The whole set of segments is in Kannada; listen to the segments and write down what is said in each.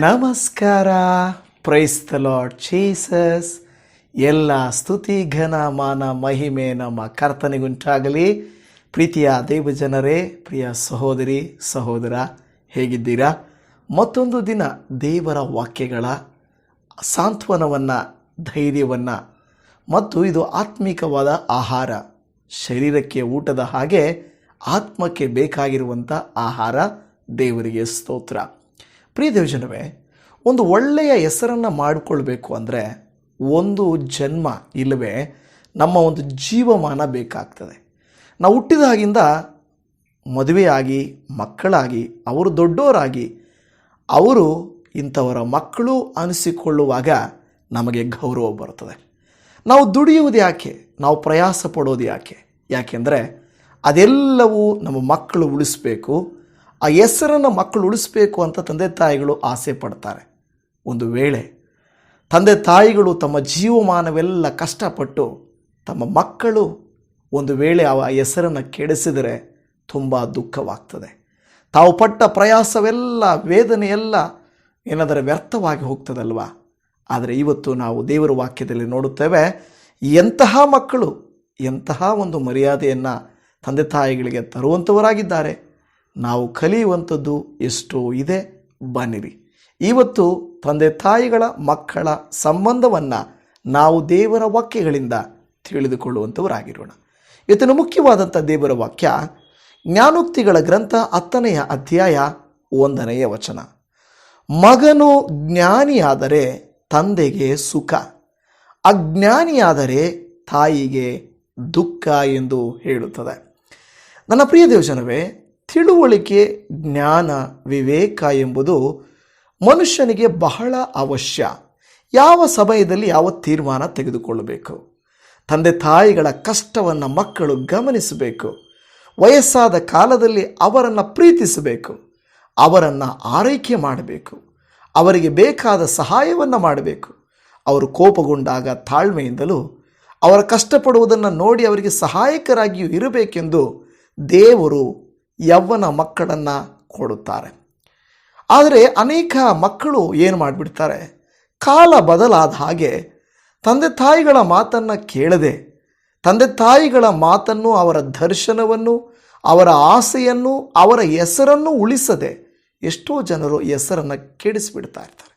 ನಮಸ್ಕಾರ. ಪ್ರೈಸ್ ದ ಲಾರ್ಡ್ ಜೀಸಸ್ ಎಲ್ಲ ಸ್ತುತಿ, ಘನ, ಮಾನ, ಮಹಿಮೆ ನಮ್ಮ ಕರ್ತನಿಗುಂಟಾಗಲಿ. ಪ್ರೀತಿಯ ದೇವಜನರೇ, ಪ್ರಿಯ ಸಹೋದರಿ, ಸಹೋದರ, ಹೇಗಿದ್ದೀರಾ? ಮತ್ತೊಂದು ದಿನ ದೇವರ ವಾಕ್ಯಗಳ ಸಾಂತ್ವನವನ್ನು, ಧೈರ್ಯವನ್ನು ಮತ್ತು ಇದು ಆತ್ಮಿಕವಾದ ಆಹಾರ, ಶರೀರಕ್ಕೆ ಊಟದ ಹಾಗೆ ಆತ್ಮಕ್ಕೆ ಬೇಕಾಗಿರುವಂಥ ಆಹಾರ ದೇವರಿಗೆ ಸ್ತೋತ್ರ. ಪ್ರಿಯ ದೇವಜನವೇ ಒಂದು ಒಳ್ಳೆಯ ಹೆಸರನ್ನು ಮಾಡಿಕೊಳ್ಬೇಕು ಅಂದರೆ ಒಂದು ಜನ್ಮ ಇಲ್ಲವೇ ನಮ್ಮ ಒಂದು ಜೀವಮಾನ ಬೇಕಾಗ್ತದೆ. ನಾವು ಹುಟ್ಟಿದಾಗಿಂದ ಮದುವೆಯಾಗಿ, ಮಕ್ಕಳಾಗಿ, ಅವರು ದೊಡ್ಡವರಾಗಿ, ಅವರು ಇಂಥವರ ಮಕ್ಕಳು ಅನಿಸಿಕೊಳ್ಳುವಾಗ ನಮಗೆ ಗೌರವ ಬರುತ್ತದೆ. ನಾವು ದುಡಿಯುವುದು ಯಾಕೆ? ನಾವು ಪ್ರಯಾಸ ಪಡೋದು ಯಾಕೆ? ಯಾಕೆಂದರೆ ಅದೆಲ್ಲವೂ ನಮ್ಮ ಮಕ್ಕಳು ಉಳಿಸ್ಬೇಕು ಆ ಹೆಸರನ್ನು ಮಕ್ಕಳು ಉಳಿಸ್ಬೇಕು ಅಂತ ತಂದೆ ತಾಯಿಗಳು ಆಸೆ ಪಡ್ತಾರೆ. ಒಂದು ವೇಳೆ ತಂದೆ ತಾಯಿಗಳು ತಮ್ಮ ಜೀವಮಾನವೆಲ್ಲ ಕಷ್ಟಪಟ್ಟು ತಮ್ಮ ಮಕ್ಕಳು ಒಂದು ವೇಳೆ ಆ ಹೆಸರನ್ನು ಕೆಡಿಸಿದರೆ ತುಂಬ ದುಃಖವಾಗ್ತದೆ. ತಾವು ಪಟ್ಟ ಪ್ರಯಾಸವೆಲ್ಲ, ವೇದನೆಯೆಲ್ಲ ಏನಾದರೆ ವ್ಯರ್ಥವಾಗಿ ಹೋಗ್ತದಲ್ವಾ? ಆದರೆ ಇವತ್ತು ನಾವು ದೇವರ ವಾಕ್ಯದಲ್ಲಿ ನೋಡುತ್ತೇವೆ, ಎಂತಹ ಮಕ್ಕಳು ಎಂತಹ ಒಂದು ಮರ್ಯಾದೆಯನ್ನು ತಂದೆ ತಾಯಿಗಳಿಗೆ ತರುವಂಥವರಾಗಿದ್ದಾರೆ ನಾವು ಕಲಿಯುವಂಥದ್ದು ಎಷ್ಟೋ ಇದೆ. ಬನ್ನಿರಿ. ಇವತ್ತು ತಂದೆ ತಾಯಿಗಳ ಮಕ್ಕಳ ಸಂಬಂಧವನ್ನು ನಾವು ದೇವರ ವಾಕ್ಯಗಳಿಂದ ತಿಳಿದುಕೊಳ್ಳುವಂಥವರಾಗಿರೋಣ. ಇವತ್ತಿನ ಮುಖ್ಯವಾದಂಥ ದೇವರ ವಾಕ್ಯ ಜ್ಞಾನೋಕ್ತಿಗಳ ಗ್ರಂಥ ಹತ್ತನೆಯ ಅಧ್ಯಾಯ ಒಂದನೆಯ ವಚನ. ಮಗನು ಜ್ಞಾನಿಯಾದರೆ ತಂದೆಗೆ ಸುಖ, ಅಜ್ಞಾನಿಯಾದರೆ ತಾಯಿಗೆ ದುಃಖ ಎಂದು ಹೇಳುತ್ತದೆ. ನನ್ನ ಪ್ರಿಯ ದೇವಜನವೇ ತಿಳುವಳಿಕೆ, ಜ್ಞಾನ, ವಿವೇಕ ಎಂಬುದು ಮನುಷ್ಯನಿಗೆ ಬಹಳ ಅವಶ್ಯ. ಯಾವ ಸಮಯದಲ್ಲಿ ಯಾವ ತೀರ್ಮಾನ ತೆಗೆದುಕೊಳ್ಳಬೇಕು? ತಂದೆ ತಾಯಿಗಳ ಕಷ್ಟವನ್ನು ಮಕ್ಕಳು ಗಮನಿಸಬೇಕು. ವಯಸ್ಸಾದ ಕಾಲದಲ್ಲಿ ಅವರನ್ನು ಪ್ರೀತಿಸಬೇಕು. ಅವರನ್ನು ಆರೈಕೆ ಮಾಡಬೇಕು. ಅವರಿಗೆ ಬೇಕಾದ ಸಹಾಯವನ್ನು ಮಾಡಬೇಕು. ಅವರು ಕೋಪಗೊಂಡಾಗ ತಾಳ್ಮೆಯಿಂದಲೂ ಅವರ ಕಷ್ಟಪಡುವುದನ್ನು ನೋಡಿ ಅವರಿಗೆ ಸಹಾಯಕರಾಗಿಯೂ ಇರಬೇಕೆಂದು ದೇವರು ಯವ್ವನ ಮಕ್ಕಳನ್ನು ಕೊಡುತ್ತಾರೆ. ಆದರೆ ಅನೇಕ ಮಕ್ಕಳು ಏನು ಮಾಡಿಬಿಡ್ತಾರೆ? ಕಾಲ ಬದಲಾದ ಹಾಗೆ ತಂದೆ ತಾಯಿಗಳ ಮಾತನ್ನು ಕೇಳದೆ, ತಂದೆ ತಾಯಿಗಳ ಮಾತನ್ನು, ಅವರ ದರ್ಶನವನ್ನು, ಅವರ ಆಸೆಯನ್ನು, ಅವರ ಹೆಸರನ್ನು ಉಳಿಸದೆ ಎಷ್ಟೋ ಜನರು ಹೆಸರನ್ನು ಕೆಡಿಸಿಬಿಡ್ತಾ ಇರ್ತಾರೆ.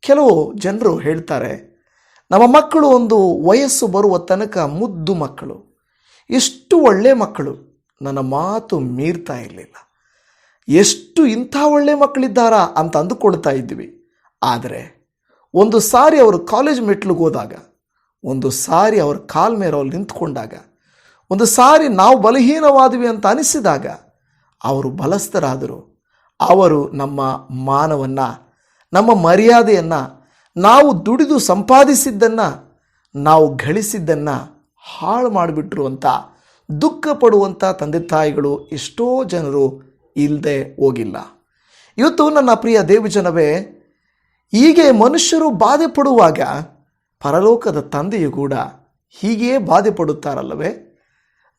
ಕೆಲವು ಜನರು ಹೇಳ್ತಾರೆ, ನಮ್ಮ ಮಕ್ಕಳು ಒಂದು ವಯಸ್ಸು ಬರುವ ತನಕ ಮುದ್ದು ಮಕ್ಕಳು, ಎಷ್ಟು ಒಳ್ಳೆ ಮಕ್ಕಳು. ನನ್ನ ಮಾತು ಮೀರ್ತಾ ಇರಲಿಲ್ಲ. ಎಷ್ಟು ಇಂಥ ಒಳ್ಳೆ ಮಕ್ಕಳಿದ್ದಾರಾ ಅಂತ ಅಂದುಕೊಳ್ತಾ ಇದ್ವಿ. ಆದರೆ ಒಂದು ಸಾರಿ ಅವರು ಕಾಲೇಜ್ ಮೆಟ್ಲಿಗೆ ಹೋದಾಗ, ಒಂದು ಸಾರಿ ಅವ್ರ ಕಾಲ್ ಮೇಲೆ ಅವ್ರು ನಿಂತ್ಕೊಂಡಾಗ, ಒಂದು ಸಾರಿ ನಾವು ಬಲಹೀನವಾದ್ವಿ ಅಂತ ಅನಿಸಿದಾಗ ಅವರು ಬಲಸ್ಥರಾದರು. ಅವರು ನಮ್ಮ ಮಾನವನ್ನು, ನಮ್ಮ ಮರ್ಯಾದೆಯನ್ನು, ನಾವು ದುಡಿದು ಸಂಪಾದಿಸಿದ್ದನ್ನು, ನಾವು ಗಳಿಸಿದ್ದನ್ನು ಹಾಳು ಮಾಡಿಬಿಟ್ರು ಅಂತ ದುಃಖ ಪಡುವಂಥ ತಂದೆ ತಾಯಿಗಳು ಎಷ್ಟೋ ಜನರು ಇಲ್ಲದೆ ಹೋಗಿಲ್ಲ. ಇವತ್ತು ನನ್ನ ಪ್ರಿಯ ದೇವಜನವೇ, ಹೀಗೆ ಮನುಷ್ಯರು ಬಾಧೆ ಪಡುವಾಗ ಪರಲೋಕದ ತಂದೆಯು ಕೂಡ ಹೀಗೆಯೇ ಬಾಧೆ ಪಡುತ್ತಾರಲ್ಲವೇ?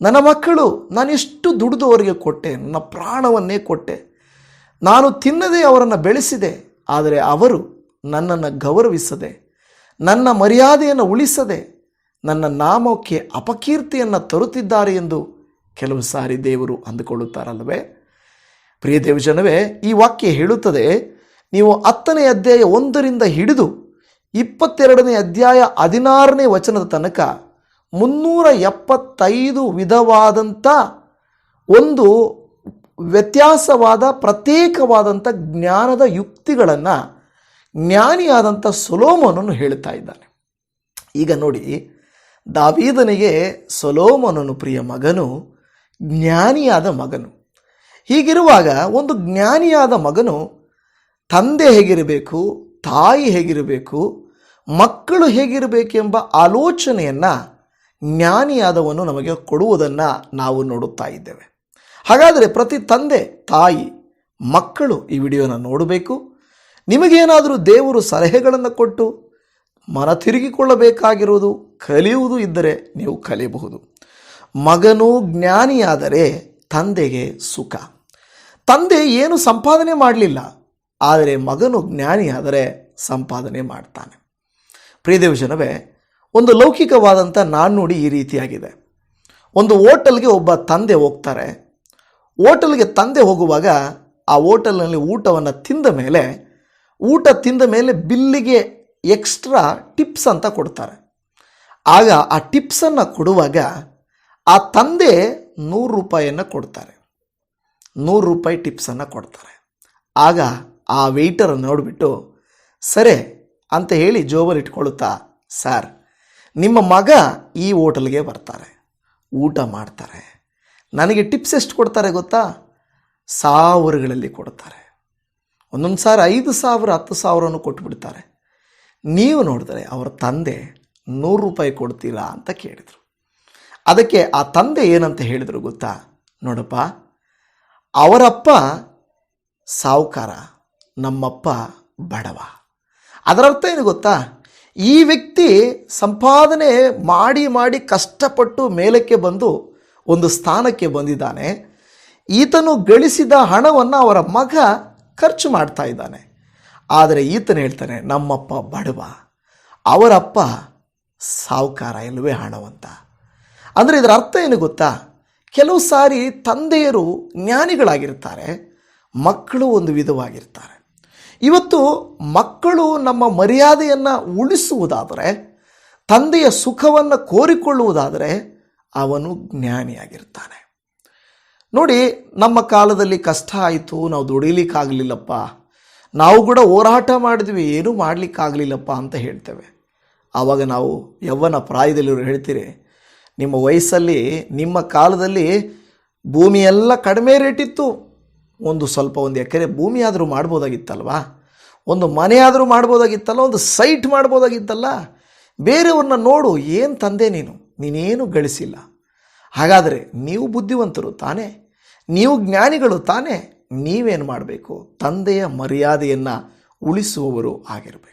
ನನ್ನ ಮಕ್ಕಳು ನಾನೆಷ್ಟು ದುಡಿದು ಅವರಿಗೆ ಕೊಟ್ಟೆ, ನನ್ನ ಪ್ರಾಣವನ್ನೇ ಕೊಟ್ಟೆ. ನಾನು ತಿನ್ನದೇ ಅವರನ್ನು ಬೆಳೆಸಿದೆ, ಆದರೆ ಅವರು ನನ್ನನ್ನು ಗೌರವಿಸದೆ, ನನ್ನ ಮರ್ಯಾದೆಯನ್ನು ಉಳಿಸದೆ ನನ್ನ ನಾಮಕ್ಕೆ ಅಪಕೀರ್ತಿಯನ್ನು ತರುತ್ತಿದ್ದಾರೆ ಎಂದು ಕೆಲವು ಸಾರಿ ದೇವರು ಅಂದುಕೊಳ್ಳುತ್ತಾರಲ್ಲವೇ? ಪ್ರಿಯ ದೇವಜನವೇ, ಈ ವಾಕ್ಯ ಹೇಳುತ್ತದೆ, ನೀವು ಹತ್ತನೇ ಅಧ್ಯಾಯ ಒಂದರಿಂದ ಹಿಡಿದು ಇಪ್ಪತ್ತೆರಡನೇ ಅಧ್ಯಾಯ ಹದಿನಾರನೇ ವಚನದ ತನಕ ಮುನ್ನೂರ ಎಪ್ಪತ್ತೈದು ವಿಧವಾದಂಥ ಒಂದು ವ್ಯತ್ಯಾಸವಾದ ಪ್ರತ್ಯೇಕವಾದಂಥ ಜ್ಞಾನದ ಯುಕ್ತಿಗಳನ್ನು ಜ್ಞಾನಿಯಾದಂಥ ಸುಲೋಮನನ್ನು ಹೇಳ್ತಾ ಇದ್ದಾನೆ. ಈಗ ನೋಡಿ ದಾವೀದನಿಗೆ ಸೊಲೋಮನನು ಪ್ರಿಯ ಮಗನು, ಜ್ಞಾನಿಯಾದ ಮಗನು. ಹೀಗಿರುವಾಗ ಒಂದು ಜ್ಞಾನಿಯಾದ ಮಗನು ತಂದೆ ಹೇಗಿರಬೇಕು, ತಾಯಿ ಹೇಗಿರಬೇಕು, ಮಕ್ಕಳು ಹೇಗಿರಬೇಕೆಂಬ ಆಲೋಚನೆಯನ್ನು ಜ್ಞಾನಿಯಾದವನು ನಮಗೆ ಕೊಡುವುದನ್ನು ನಾವು ನೋಡುತ್ತಾ ಇದ್ದೇವೆ. ಹಾಗಾದರೆ ಪ್ರತಿ ತಂದೆ, ತಾಯಿ, ಮಕ್ಕಳು ಈ ವಿಡಿಯೋನ ನೋಡಬೇಕು. ನಿಮಗೇನಾದರೂ ದೇವರು ಸಲಹೆಗಳನ್ನು ಕೊಟ್ಟು ಮನ ತಿರುಗಿಕೊಳ್ಳಬೇಕಾಗಿರುವುದು ಕಲಿಯುವುದು ಇದ್ದರೆ ನೀವು ಕಲಿಯಬಹುದು. ಮಗನು ಜ್ಞಾನಿಯಾದರೆ ತಂದೆಗೆ ಸುಖ. ತಂದೆ ಏನು ಸಂಪಾದನೆ ಮಾಡಲಿಲ್ಲ, ಆದರೆ ಮಗನು ಜ್ಞಾನಿಯಾದರೆ ಸಂಪಾದನೆ ಮಾಡ್ತಾನೆ. ಪ್ರಿಯದೇವ ಜನವೇ, ಒಂದು ಲೌಕಿಕವಾದಂಥ ನಾಣ್ಣುಡಿ ಈ ರೀತಿಯಾಗಿದೆ. ಒಂದು ಓಟಲ್ಗೆ ಒಬ್ಬ ತಂದೆ ಹೋಗ್ತಾರೆ. ಓಟಲ್ಗೆ ತಂದೆ ಹೋಗುವಾಗ ಆ ಓಟೆಲ್ನಲ್ಲಿ ಊಟವನ್ನು ತಿಂದ ಮೇಲೆ, ಊಟ ತಿಂದ ಮೇಲೆ ಬಿಲ್ಲಿಗೆ ಎಕ್ಸ್ಟ್ರಾ ಟಿಪ್ಸ್ ಅಂತ ಕೊಡ್ತಾರೆ. ಆಗ ಆ ಟಿಪ್ಸನ್ನು ಕೊಡುವಾಗ ಆ ತಂದೆ ನೂರು ರೂಪಾಯಿಯನ್ನು ಕೊಡ್ತಾರೆ. ನೂರು ರೂಪಾಯಿ ಟಿಪ್ಸನ್ನು ಕೊಡ್ತಾರೆ. ಆಗ ಆ ವೆಯ್ಟರನ್ನು ನೋಡಿಬಿಟ್ಟು, ಸರಿ, ಅಂತ ಹೇಳಿ ಜೋಬಲ್ಲಿ ಇಟ್ಕೊಳ್ಳುತ್ತಾ, ಸರ್, ನಿಮ್ಮ ಮಗ ಈ ಹೋಟೆಲ್ಗೆ ಬರ್ತಾರೆ. ಊಟ ಮಾಡ್ತಾರೆ. ನನಗೆ ಟಿಪ್ಸ್ ಎಷ್ಟು ಕೊಡ್ತಾರೆ ಗೊತ್ತಾ? ಸಾವಿರಗಳಲ್ಲಿ ಕೊಡ್ತಾರೆ. ಒಂದೊಂದು ಸಾರಿ ಐದು ಸಾವಿರ, ಹತ್ತು ಸಾವಿರನೂ ಕೊಟ್ಟುಬಿಡ್ತಾರೆ ನೀವು ನೋಡಿದ್ರೆ ಅವರ ತಂದೆ ನೂರು ರೂಪಾಯಿ ಕೊಡ್ತೀರಾ ಅಂತ ಕೇಳಿದರು. ಅದಕ್ಕೆ ಆ ತಂದೆ ಏನಂತ ಹೇಳಿದರು ಗೊತ್ತಾ? ನೋಡಪ್ಪ, ಅವರಪ್ಪ ಸಾವುಕಾರ, ನಮ್ಮಪ್ಪ ಬಡವ. ಅದರರ್ಥ ಏನು ಗೊತ್ತಾ? ಈ ವ್ಯಕ್ತಿ ಸಂಪಾದನೆ ಮಾಡಿ ಮಾಡಿ ಕಷ್ಟಪಟ್ಟು ಮೇಲಕ್ಕೆ ಬಂದು ಒಂದು ಸ್ಥಾನಕ್ಕೆ ಬಂದಿದ್ದಾನೆ. ಈತನು ಗಳಿಸಿದ ಹಣವನ್ನು ಅವರ ಮಗ ಖರ್ಚು ಮಾಡ್ತಾ ಇದ್ದಾನೆ. ಆದರೆ ಈತನು ಹೇಳ್ತಾನೆ, ನಮ್ಮಪ್ಪ ಬಡವ, ಅವರಪ್ಪ ಸಾವುಕಾರ ಇಲ್ಲವೇ ಹಣವಂತ. ಅಂದರೆ ಇದರ ಅರ್ಥ ಏನು ಗೊತ್ತಾ? ಕೆಲವು ಸಾರಿ ತಂದೆಯರು ಜ್ಞಾನಿಗಳಾಗಿರ್ತಾರೆ, ಮಕ್ಕಳು ಒಂದು ವಿಧವಾಗಿರ್ತಾರೆ. ಇವತ್ತು ಮಕ್ಕಳು ನಮ್ಮ ಮರ್ಯಾದೆಯನ್ನು ಉಳಿಸುವುದಾದರೆ, ತಂದೆಯ ಸುಖವನ್ನು ಕೋರಿಕೊಳ್ಳುವುದಾದರೆ ಅವನು ಜ್ಞಾನಿಯಾಗಿರ್ತಾನೆ. ನೋಡಿ, ನಮ್ಮ ಕಾಲದಲ್ಲಿ ಕಷ್ಟ ಆಯಿತು, ನಾವು ದುಡಿಲಿಕ್ಕಾಗಲಿಲ್ಲಪ್ಪ. ನಾವು ಕೂಡ ಹೋರಾಟ ಮಾಡಿದ್ವಿ, ಏನೂ ಮಾಡಲಿಕ್ಕಾಗಲಿಲ್ಲಪ್ಪ ಅಂತ ಹೇಳ್ತೇವೆ. ಆವಾಗ ನಾವು ಯವ್ವನ ಪ್ರಾಯದಲ್ಲಿರು ಹೇಳ್ತೀರಿ, ನಿಮ್ಮ ವಯಸ್ಸಲ್ಲಿ, ನಿಮ್ಮ ಕಾಲದಲ್ಲಿ ಭೂಮಿ ಎಲ್ಲ ಕಡಿಮೆ ರೇಟಿತ್ತು ಒಂದು ಸ್ವಲ್ಪ ಒಂದು ಎಕರೆ ಭೂಮಿ ಆದರೂ ಮಾಡ್ಬೋದಾಗಿತ್ತಲ್ವಾ? ಒಂದು ಮನೆ ಆದರೂ ಮಾಡ್ಬೋದಾಗಿತ್ತಲ್ಲ? ಒಂದು ಸೈಟ್ ಮಾಡ್ಬೋದಾಗಿತ್ತಲ್ಲ? ಬೇರೆಯವ್ರನ್ನ ನೋಡು, ಏನು ತಂದೆ ನೀನು? ನೀನೇನು ಗಳಿಸಿಲ್ಲ. ಹಾಗಾದರೆ ನೀವು ಬುದ್ಧಿವಂತರು ತಾನೇ? ನೀವು ಜ್ಞಾನಿಗಳು ತಾನೇ? ನೀವೇನು ಮಾಡಬೇಕು? ತಂದೆಯ ಮರ್ಯಾದೆಯನ್ನು ಉಳಿಸುವವರು ಆಗಿರಬೇಕು.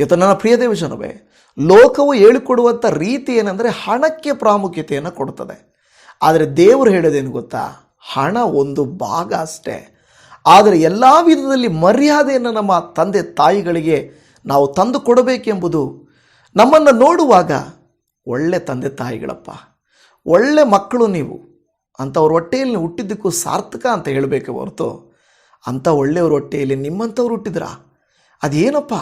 ಇವತ್ತು ನನ್ನ ಪ್ರಿಯ ದೇವಜನವೇ, ಲೋಕವು ಹೇಳಿಕೊಡುವಂಥ ರೀತಿ ಏನಂದರೆ ಹಣಕ್ಕೆ ಪ್ರಾಮುಖ್ಯತೆಯನ್ನು ಕೊಡ್ತದೆ ಆದರೆ ದೇವರು ಹೇಳೋದೇನು ಗೊತ್ತಾ? ಹಣ ಒಂದು ಭಾಗ ಅಷ್ಟೇ. ಆದರೆ ಎಲ್ಲ ವಿಧದಲ್ಲಿ ಮರ್ಯಾದೆಯನ್ನು ನಮ್ಮ ತಂದೆ ತಾಯಿಗಳಿಗೆ ನಾವು ತಂದು ಕೊಡಬೇಕೆಂಬುದು ನಮ್ಮನ್ನು ನೋಡುವಾಗ ಒಳ್ಳೆ ತಂದೆ ತಾಯಿಗಳಪ್ಪ. ಒಳ್ಳೆ ಮಕ್ಕಳು ನೀವು. ಅಂಥವ್ರ ಹೊಟ್ಟೆಯಲ್ಲಿ ಹುಟ್ಟಿದ್ದಕ್ಕೂ ಸಾರ್ಥಕ ಅಂತ ಹೇಳಬೇಕು ಹೊರತು, ಅಂಥ ಒಳ್ಳೆಯವ್ರ ಹೊಟ್ಟೆಯಲ್ಲಿ ನಿಮ್ಮಂಥವ್ರು ಹುಟ್ಟಿದ್ರಾ? ಅದೇನಪ್ಪ?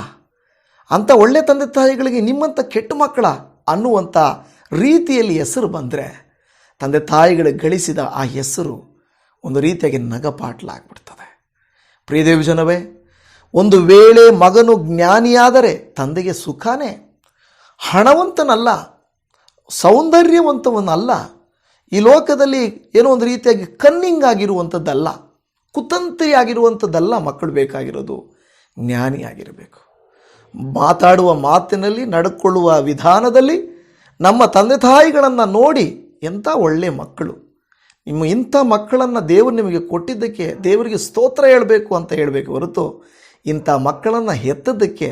ಅಂಥ ಒಳ್ಳೆ ತಂದೆ ತಾಯಿಗಳಿಗೆ ನಿಮ್ಮಂಥ ಕೆಟ್ಟ ಮಕ್ಕಳ ಅನ್ನುವಂಥ ರೀತಿಯಲ್ಲಿ ಹೆಸರು ಬಂದರೆ ತಂದೆ ತಾಯಿಗಳಿಗೆ ಗಳಿಸಿದ ಆ ಹೆಸರು ಒಂದು ರೀತಿಯಾಗಿ ನಗಪಾಟ್ಲಾಗ್ಬಿಡ್ತದೆ. ಪ್ರಿಯದೇವಿ ಜನವೇ, ಒಂದು ವೇಳೆ ಮಗನು ಜ್ಞಾನಿಯಾದರೆ ತಂದೆಗೆ ಸುಖಾನೇ. ಹಣವಂತನಲ್ಲ, ಸೌಂದರ್ಯವಂತವನಲ್ಲ, ಈ ಲೋಕದಲ್ಲಿ ಏನೋ ಒಂದು ರೀತಿಯಾಗಿ ಕನ್ನಿಂಗ್ ಆಗಿರುವಂಥದ್ದಲ್ಲ ಕುತಂತ್ರಿಯಾಗಿರುವಂಥದ್ದಲ್ಲ ಮಕ್ಕಳು ಬೇಕಾಗಿರೋದು ಜ್ಞಾನಿಯಾಗಿರಬೇಕು. ಮಾತಾಡುವ ಮಾತಿನಲ್ಲಿ, ನಡ್ಕೊಳ್ಳುವ ವಿಧಾನದಲ್ಲಿ ನಮ್ಮ ತಂದೆ ತಾಯಿಗಳನ್ನು ನೋಡಿ ಎಂಥ ಒಳ್ಳೆಯ ಮಕ್ಕಳು. ನಿಮ್ಮ ಇಂಥ ಮಕ್ಕಳನ್ನು ದೇವರು ನಿಮಗೆ ಕೊಟ್ಟಿದ್ದಕ್ಕೆ, ದೇವರಿಗೆ ಸ್ತೋತ್ರ ಹೇಳಬೇಕು ಅಂತ ಹೇಳಬೇಕು ಹೊರತು ಇಂಥ ಮಕ್ಕಳನ್ನು ಹೆತ್ತದ್ದಕ್ಕೆ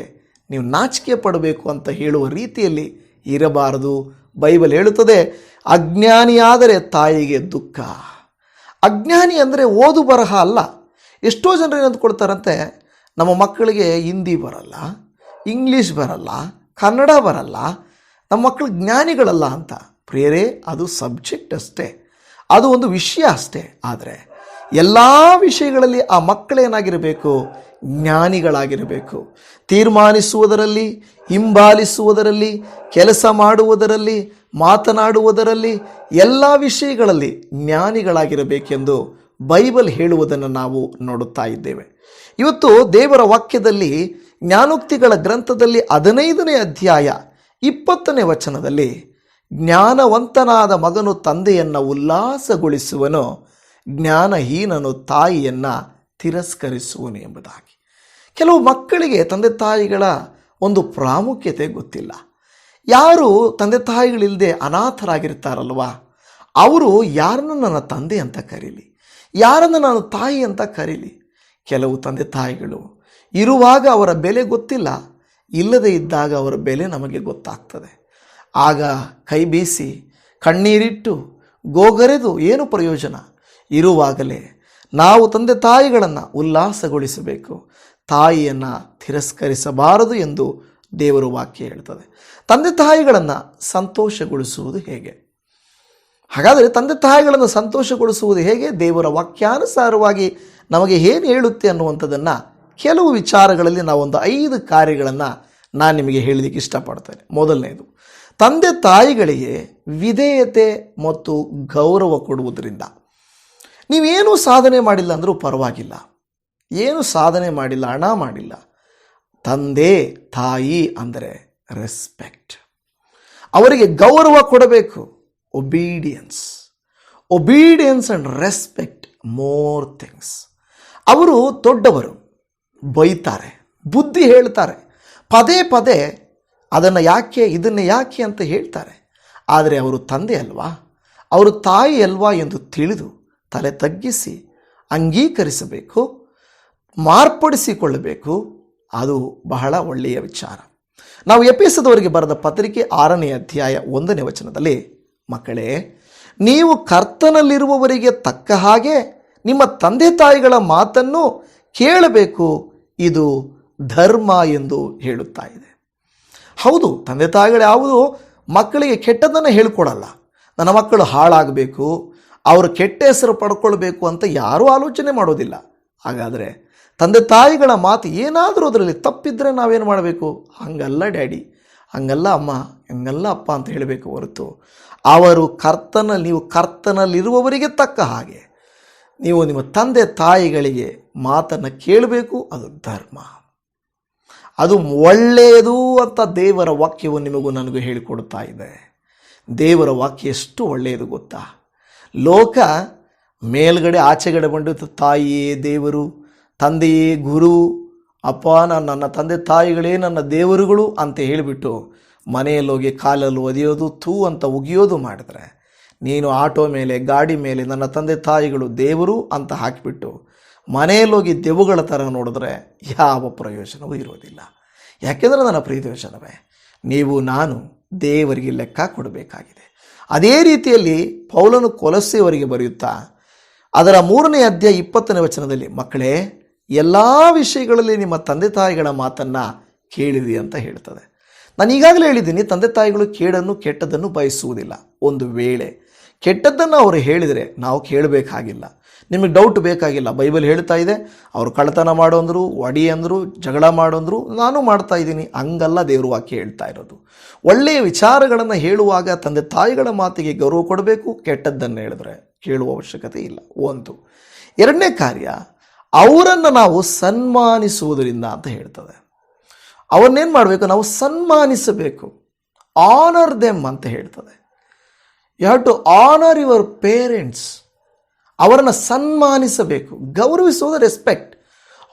ನೀವು ನಾಚಿಕೆ ಪಡಬೇಕು ಅಂತ ಹೇಳುವ ರೀತಿಯಲ್ಲಿ ಇರಬಾರದು. ಬೈಬಲ್ ಹೇಳುತ್ತದೆ, ಅಜ್ಞಾನಿಯಾದರೆ ತಾಯಿಗೆ ದುಃಖ. ಅಜ್ಞಾನಿ ಅಂದರೆ ಓದು ಬರಹ ಅಲ್ಲ. ಎಷ್ಟೋ ಜನರು ಏನಂತ ಕೊಡ್ತಾರಂತೆ, ನಮ್ಮ ಮಕ್ಕಳಿಗೆ ಹಿಂದಿ ಬರಲ್ಲ. ಇಂಗ್ಲೀಷ್ ಬರಲ್ಲ, ಕನ್ನಡ ಬರಲ್ಲ, ನಮ್ಮ ಮಕ್ಕಳು ಜ್ಞಾನಿಗಳಲ್ಲ ಅಂತ. ಪ್ರಿಯರೇ, ಅದು ಸಬ್ಜೆಕ್ಟ್ ಅಷ್ಟೇ, ಅದು ಒಂದು ವಿಷಯ ಅಷ್ಟೇ. ಆದರೆ ಎಲ್ಲ ವಿಷಯಗಳಲ್ಲಿ ಆ ಮಕ್ಕಳೇನಾಗಿರಬೇಕು ಜ್ಞಾನಿಗಳಾಗಿರಬೇಕು. ತೀರ್ಮಾನಿಸುವುದರಲ್ಲಿ, ಹಿಂಬಾಲಿಸುವುದರಲ್ಲಿ, ಕೆಲಸ ಮಾಡುವುದರಲ್ಲಿ, ಮಾತನಾಡುವುದರಲ್ಲಿ, ಎಲ್ಲ ವಿಷಯಗಳಲ್ಲಿ ಜ್ಞಾನಿಗಳಾಗಿರಬೇಕೆಂದು ಬೈಬಲ್ ಹೇಳುವುದನ್ನು ನಾವು ನೋಡುತ್ತಾ ಇದ್ದೇವೆ. ಇವತ್ತು ದೇವರ ವಾಕ್ಯದಲ್ಲಿ ಜ್ಞಾನೋಕ್ತಿಗಳ ಗ್ರಂಥದಲ್ಲಿ ಹದಿನೈದನೇ ಅಧ್ಯಾಯ ಇಪ್ಪತ್ತನೇ ವಚನದಲ್ಲಿ, ಜ್ಞಾನವಂತನಾದ ಮಗನು ತಂದೆಯನ್ನು ಉಲ್ಲಾಸಗೊಳಿಸುವನು, ಜ್ಞಾನಹೀನನು ತಾಯಿಯನ್ನು ತಿರಸ್ಕರಿಸುವನು ಎಂಬುದಾಗಿ. ಕೆಲವು ಮಕ್ಕಳಿಗೆ ತಂದೆ ತಾಯಿಗಳ ಒಂದು ಪ್ರಾಮುಖ್ಯತೆ ಗೊತ್ತಿಲ್ಲ. ಯಾರು ತಂದೆ ತಾಯಿಗಳಿಲ್ಲದೆ ಅನಾಥರಾಗಿರ್ತಾರಲ್ವ? ಅವರು ಯಾರನ್ನು ನನ್ನ ತಂದೆ ಅಂತ ಕರೀಲಿ? ಯಾರನ್ನು ನಾನು ತಾಯಿ ಅಂತ ಕರೀಲಿ? ಕೆಲವು ತಂದೆ ತಾಯಿಗಳು ಇರುವಾಗ ಅವರ ಬೆಲೆ ಗೊತ್ತಿಲ್ಲ, ಇಲ್ಲದೇ ಇದ್ದಾಗ ಅವರ ಬೆಲೆ ನಮಗೆ ಗೊತ್ತಾಗ್ತದೆ. ಆಗ ಕೈ ಬೀಸಿ ಕಣ್ಣೀರಿಟ್ಟು ಗೋಗರೆದು, ಏನು ಪ್ರಯೋಜನ? ಇರುವಾಗಲೇ ನಾವು ತಂದೆ ತಾಯಿಗಳನ್ನು ಉಲ್ಲಾಸಗೊಳಿಸಬೇಕು. ತಾಯಿಯನ್ನು ತಿರಸ್ಕರಿಸಬಾರದು ಎಂದು ದೇವರ ವಾಕ್ಯ ಹೇಳ್ತದೆ. ತಂದೆ ತಾಯಿಗಳನ್ನು ಸಂತೋಷಗೊಳಿಸುವುದು ಹೇಗೆ? ಹಾಗಾದರೆ ತಂದೆ ತಾಯಿಗಳನ್ನು ಸಂತೋಷಗೊಳಿಸುವುದು ಹೇಗೆ? ದೇವರ ವಾಕ್ಯಾನುಸಾರವಾಗಿ ನಮಗೆ ಏನು ಹೇಳುತ್ತೆ ಅನ್ನುವಂಥದ್ದನ್ನು ಕೆಲವು ವಿಚಾರಗಳಲ್ಲಿ ನಾವೊಂದು ಐದು ಕಾರ್ಯಗಳನ್ನು ನಾನು ನಿಮಗೆ ಹೇಳಲಿಕ್ಕೆ ಇಷ್ಟಪಡ್ತೇನೆ. ಮೊದಲನೇದು, ತಂದೆ ತಾಯಿಗಳಿಗೆ ವಿಧೇಯತೆ ಮತ್ತು ಗೌರವ ಕೊಡುವುದರಿಂದ. ನೀವೇನು ಸಾಧನೆ ಮಾಡಿಲ್ಲ ಅಂದರೂ ಪರವಾಗಿಲ್ಲ. ಏನು ಸಾಧನೆ ಮಾಡಿಲ್ಲ, ಹಣ ಮಾಡಿಲ್ಲ. ತಂದೆ ತಾಯಿ ಅಂದರೆ ರೆಸ್ಪೆಕ್ಟ್ ಅವರಿಗೆ ಗೌರವ ಕೊಡಬೇಕು obedience obedience and respect more things ಅವರು ದೊಡ್ಡವರು. ಬೈತಾರೆ, ಬುದ್ಧಿ ಹೇಳ್ತಾರೆ. ಪದೇ ಪದೇ ಅದನ್ನು ಯಾಕೆ, ಇದನ್ನು ಯಾಕೆ ಅಂತ ಹೇಳ್ತಾರೆ. ಆದರೆ ಅವರು ತಂದೆ ಅಲ್ವಾ? ಅವರು ತಾಯಿ ಅಲ್ವಾ ಎಂದು ತಿಳಿದು ತಲೆ ತಗ್ಗಿಸಿ ಅಂಗೀಕರಿಸಬೇಕು, ಮಾರ್ಪಡಿಸಿಕೊಳ್ಳಬೇಕು. ಅದು ಬಹಳ ಒಳ್ಳೆಯ ವಿಚಾರ. ನಾವು ಎಪಿಸದವರಿಗೆ ಬರೆದ ಪತ್ರಿಕೆ ಆರನೇ ಅಧ್ಯಾಯ ಒಂದನೇ ವಚನದಲ್ಲಿ, ಮಕ್ಕಳೇ, ನೀವು ಕರ್ತನಲ್ಲಿರುವವರಿಗೆ ತಕ್ಕ ಹಾಗೆ ನಿಮ್ಮ ತಂದೆ ತಾಯಿಗಳ ಮಾತನ್ನು ಕೇಳಬೇಕು. ಇದು ಧರ್ಮ ಎಂದು ಹೇಳುತ್ತಾ ಇದೆ. ಹೌದು, ತಂದೆ ತಾಯಿಗಳು ಯಾವುದು ಮಕ್ಕಳಿಗೆ ಕೆಟ್ಟದ್ದನ್ನು ಹೇಳ್ಕೊಡಲ್ಲ. ನನ್ನ ಮಕ್ಕಳು ಹಾಳಾಗಬೇಕು, ಅವರು ಕೆಟ್ಟ ಹೆಸರು ಪಡ್ಕೊಳ್ಬೇಕು ಅಂತ ಯಾರೂ ಆಲೋಚನೆ ಮಾಡೋದಿಲ್ಲ. ಹಾಗಾದರೆ ತಂದೆ ತಾಯಿಗಳ ಮಾತು ಏನಾದರೂ ಅದರಲ್ಲಿ ತಪ್ಪಿದ್ರೆ ನಾವೇನು ಮಾಡಬೇಕು? ಹಂಗಲ್ಲ ಡ್ಯಾಡಿ, ಹಂಗಲ್ಲ ಅಮ್ಮ, ಹಂಗಲ್ಲ ಅಪ್ಪ ಅಂತ ಹೇಳಬೇಕು ಹೊರತು. ಅವರು ಕರ್ತನ, ನೀವು ಕರ್ತನಲ್ಲಿರುವವರಿಗೆ ತಕ್ಕ ಹಾಗೆ. ನೀವು ನಿಮ್ಮ ತಂದೆ ತಾಯಿಗಳಿಗೆ ಮಾತನ್ನು ಕೇಳಬೇಕು, ಅದು ಧರ್ಮ. ಅದು ಒಳ್ಳೆಯದು ಅಂತ ದೇವರ ವಾಕ್ಯವು ನಿಮಗೂ ನನಗೂ ಹೇಳಿಕೊಡ್ತಾ ಇದೆ. ದೇವರ ವಾಕ್ಯ ಎಷ್ಟು ಒಳ್ಳೆಯದು ಗೊತ್ತಾ? ಲೋಕ ಮೇಲ್ಗಡೆ ಆಚೆಗಡೆ ಬಂದು ತಾಯಿಯೇ ದೇವರು, ತಂದೆಯೇ ಗುರು, ಅಪ್ಪ ನಾನು ನನ್ನ ತಂದೆ, ತಾಯಿಗಳೇ ನನ್ನ ದೇವರುಗಳು ಅಂತ ಹೇಳಿಬಿಟ್ಟು ಮನೆಯಲ್ಲಿ ಹೋಗಿ ಕಾಲಲ್ಲಿ ಒದೆಯೋದು, ಥೂ ಅಂತ ಉಗಿಯೋದು ಮಾಡಿದ್ರೆ, ನೀನು ಆಟೋ ಮೇಲೆ, ಗಾಡಿ ಮೇಲೆ ನನ್ನ ತಂದೆ, ತಾಯಿಗಳು ದೇವರು ಅಂತ ಹಾಕಿಬಿಟ್ಟು ಮನೆಯಲ್ಲೋಗಿ ದೆವುಗಳ ಥರ ನೋಡಿದ್ರೆ ಯಾವ ಪ್ರಯೋಜನವೂ ಇರೋದಿಲ್ಲ. ಯಾಕೆಂದರೆ ನನ್ನ ಪ್ರಿಯದೇಶನವೇ ನೀವು, ನಾನು ದೇವರಿಗೆ ಲೆಕ್ಕ ಕೊಡಬೇಕಾಗಿದೆ. ಅದೇ ರೀತಿಯಲ್ಲಿ ಪೌಲನು ಕೊಲಸೆಯವರಿಗೆ ಬರೆಯುತ್ತಾ, ಅದರ ಮೂರನೇ ಅಧ್ಯಾಯ ಇಪ್ಪತ್ತನೇ ವಚನದಲ್ಲಿ, ಮಕ್ಕಳೇ, ಎಲ್ಲ ವಿಷಯಗಳಲ್ಲಿ ನಿಮ್ಮ ತಂದೆ ತಾಯಿಗಳ ಮಾತನ್ನು ಕೇಳಿರಿ ಅಂತ ಹೇಳ್ತದೆ. ನಾನು ಈಗಾಗಲೇ ಹೇಳಿದ್ದೀನಿ, ತಂದೆ ತಾಯಿಗಳು ಕೇಡನ್ನು ಕೆಟ್ಟದನ್ನು ಬಯಸುವುದಿಲ್ಲ. ಒಂದು ವೇಳೆ ಕೆಟ್ಟದ್ದನ್ನು ಅವರು ಹೇಳಿದರೆ ನಾವು ಕೇಳಬೇಕಾಗಿಲ್ಲ. ನಿಮಗೆ ಡೌಟ್ ಬೇಕಾಗಿಲ್ಲ. ಬೈಬಲ್ ಹೇಳ್ತಾ ಇದೆ, ಅವರು ಕಳ್ಳತನ ಮಾಡೋಂದ್ರು ಒಡಿ ಅಂದರು, ಜಗಳ ಮಾಡೋಂದ್ರು ನಾನು ಮಾಡ್ತಾ ಇದ್ದೀನಿ, ಹಂಗಲ್ಲ ದೇವರು ವಾಕ್ಯ ಹೇಳ್ತಾ ಇರೋದು. ಒಳ್ಳೆಯ ವಿಚಾರಗಳನ್ನು ಹೇಳುವಾಗ ತಂದೆ ತಾಯಿಗಳ ಮಾತಿಗೆ ಗೌರವ ಕೊಡಬೇಕು, ಕೆಟ್ಟದ್ದನ್ನು ಹೇಳಿದ್ರೆ ಕೇಳುವ ಅವಶ್ಯಕತೆ ಇಲ್ಲ. ಒಂದು. ಎರಡನೇ ಕಾರ್ಯ, ಅವರನ್ನು ನಾವು ಸನ್ಮಾನಿಸುವುದರಿಂದ ಅಂತ ಹೇಳ್ತದೆ. ಅವನ್ನೇನು ಮಾಡಬೇಕು? ನಾವು ಸನ್ಮಾನಿಸಬೇಕು. ಆನರ್ ದೆಮ್ ಅಂತ ಹೇಳ್ತದೆ. You have to honour your parents ಅವರನ್ನು ಸನ್ಮಾನಿಸಬೇಕು, ಗೌರವಿಸುವುದು ರೆಸ್ಪೆಕ್ಟ್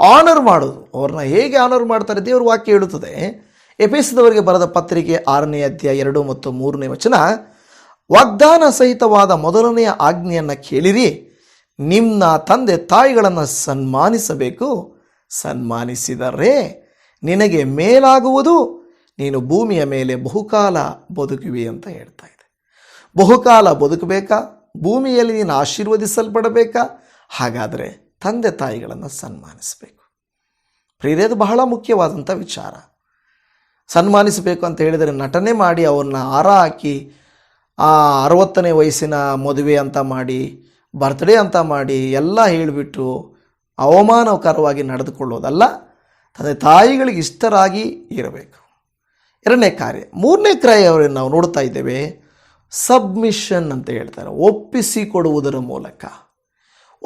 ಆನರ್ ಮಾಡೋದು ಅವ್ರನ್ನ ಹೇಗೆ ಆನರ್ ಮಾಡ್ತಾರೆ ದೇವ್ರ ವಾಕ್ಯ ಹೇಳುತ್ತದೆ. ಎಪಿಸದವರಿಗೆ ಬರೆದ ಪತ್ರಿಕೆ ಆರನೇ ಅಧ್ಯಾಯ ಎರಡು ಮತ್ತು ಮೂರನೇ ವಚನ, ವಾಗ್ದಾನ ಸಹಿತವಾದ ಮೊದಲನೆಯ ಆಜ್ಞೆಯನ್ನು ಕೇಳಿರಿ. ನಿಮ್ಮ ತಂದೆ ತಾಯಿಗಳನ್ನು ಸನ್ಮಾನಿಸಬೇಕು. ಸನ್ಮಾನಿಸಿದರೆ ನಿನಗೆ ಮೇಲಾಗುವುದು. ನೀನು ಭೂಮಿಯ ಮೇಲೆ ಬಹುಕಾಲ ಬದುಕುವಿ ಅಂತ ಹೇಳ್ತಾ ಇದೆ. ಬಹುಕಾಲ ಬದುಕಬೇಕಾ? ಭೂಮಿಯಲ್ಲಿ ನೀನು ಆಶೀರ್ವದಿಸಲ್ಪಡಬೇಕಾ? ಹಾಗಾದರೆ ತಂದೆ ತಾಯಿಗಳನ್ನು ಸನ್ಮಾನಿಸಬೇಕು. ಪ್ರೇರೆಯದು ಬಹಳ ಮುಖ್ಯವಾದಂಥ ವಿಚಾರ. ಸನ್ಮಾನಿಸಬೇಕು ಅಂತ ಹೇಳಿದರೆ ನಟನೆ ಮಾಡಿ ಅವ್ರನ್ನ ಹಾರ ಹಾಕಿ, ಆ ಅರವತ್ತನೇ ವಯಸ್ಸಿನ ಮದುವೆ ಅಂತ ಮಾಡಿ ಬರ್ತ್ಡೇ ಅಂತ ಮಾಡಿ ಎಲ್ಲ ಹೇಳಿಬಿಟ್ಟು ಅವಮಾನಕರವಾಗಿ ನಡೆದುಕೊಳ್ಳೋದಲ್ಲ, ತಂದೆ ತಾಯಿಗಳಿಗೆ ಇಷ್ಟರಾಗಿ ಇರಬೇಕು. ಎರಡನೇ ಕಾರ್ಯ, ಮೂರನೇ ಕಾರ್ಯ ಅವರನ್ನು ನಾವು ನೋಡ್ತಾ ಇದ್ದೇವೆ. ಸಬ್ಮಿಷನ್ ಅಂತ ಹೇಳ್ತಾರೆ. ಒಪ್ಪಿಸಿ ಕೊಡುವುದರ ಮೂಲಕ.